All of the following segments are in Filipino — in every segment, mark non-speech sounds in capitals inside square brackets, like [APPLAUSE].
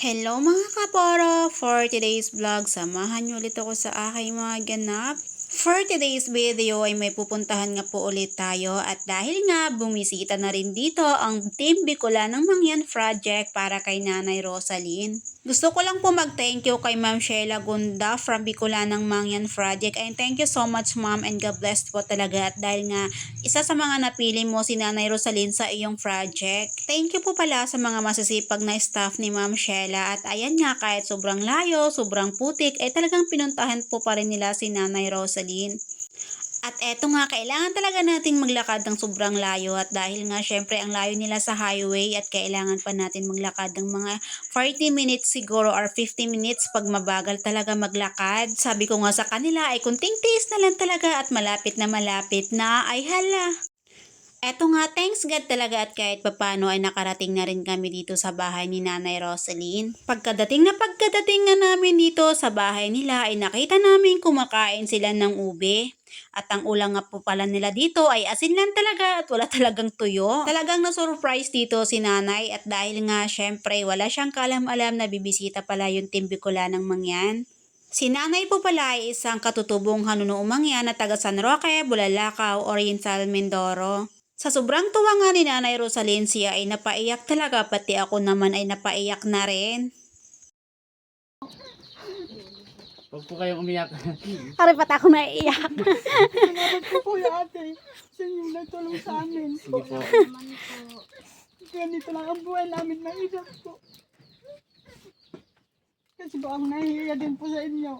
Hello mga kaporo! For today's vlog, samahan niyo ulit ako sa aking mga ganap. For today's video ay may pupuntahan nga po ulit tayo at dahil nga bumisita na rin dito ang Team Bicola ng Mangyan Project para kay Nanay Rosaline. Gusto ko lang po mag-thank you kay Ma'am Sheila Gunda from Bicola ng Mangyan Project and thank you so much ma'am and God bless po talaga at dahil nga isa sa mga napili mo si Nanay Rosaline sa iyong project. Thank you po pala sa mga masisipag na staff ni Ma'am Sheila at ayan nga kahit sobrang layo, sobrang putik, ay talagang pinuntahan po pa rin nila si Nanay Rosaline. At eto nga, kailangan talaga nating maglakad ng sobrang layo at dahil nga syempre ang layo nila sa highway at kailangan pa natin maglakad ng mga 40 minutes siguro or 50 minutes pag mabagal talaga maglakad. Sabi ko nga sa kanila ay kunting tiis na lang talaga at malapit na malapit na ay hala. Eto nga, thanks God talaga at kahit papano ay nakarating na rin kami dito sa bahay ni Nanay Rosaline. Pagkadating na pagkadating nga namin dito sa bahay nila ay nakita namin kumakain sila ng ube. At ang ulang nga po pala nila dito ay asin lang talaga at wala [LAUGHS] talagang tuyo. Talagang na-surprise dito si nanay at dahil nga syempre wala siyang kalam-alam na bibisita pala yung timbikula ng mangyan. Si nanay po pala ay isang katutubong hanuno mangyan na taga San Roque, Bulalakaw, Oriental, Mindoro. Sa sobrang tuwa nga ni Nanay Rosalyn siya ay napaiyak talaga pati ako naman ay napaiyak na rin. Huwag po kayong umiyak. [LAUGHS] Pare pati ako naiiyak. Salamat po po ya ate sa inyong nagtulong sa amin. Sige po. Ganito lang ang buhay namin na hirap po. Po ako nahihiya din po sa inyo.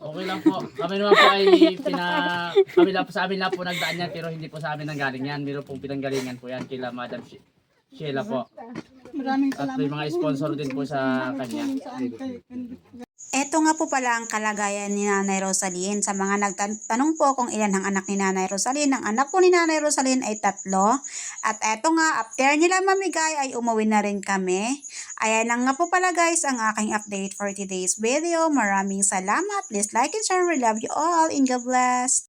Okay lang po. Kami naman po ay pina... Kami lang po sa amin lang po nagdaan yan pero hindi po sa amin nanggaling yan. Meron pong pinanggalingan po yan kila Madam She- Sheila po. Maraming At salamat may mga sponsor din po sa kanya. Eto nga po pala ang kalagayan ni Nanay Rosalyn. Sa mga nagtanong po kung ilan ang anak ni Nanay Rosalyn, ang anak po ni Nanay Rosalyn ay tatlo. At eto nga, after nila mamigay ay umuwi na rin kami. Ayan lang nga po pala guys ang aking update for today's video. Maraming salamat. Please like and share. We love you all. And God bless.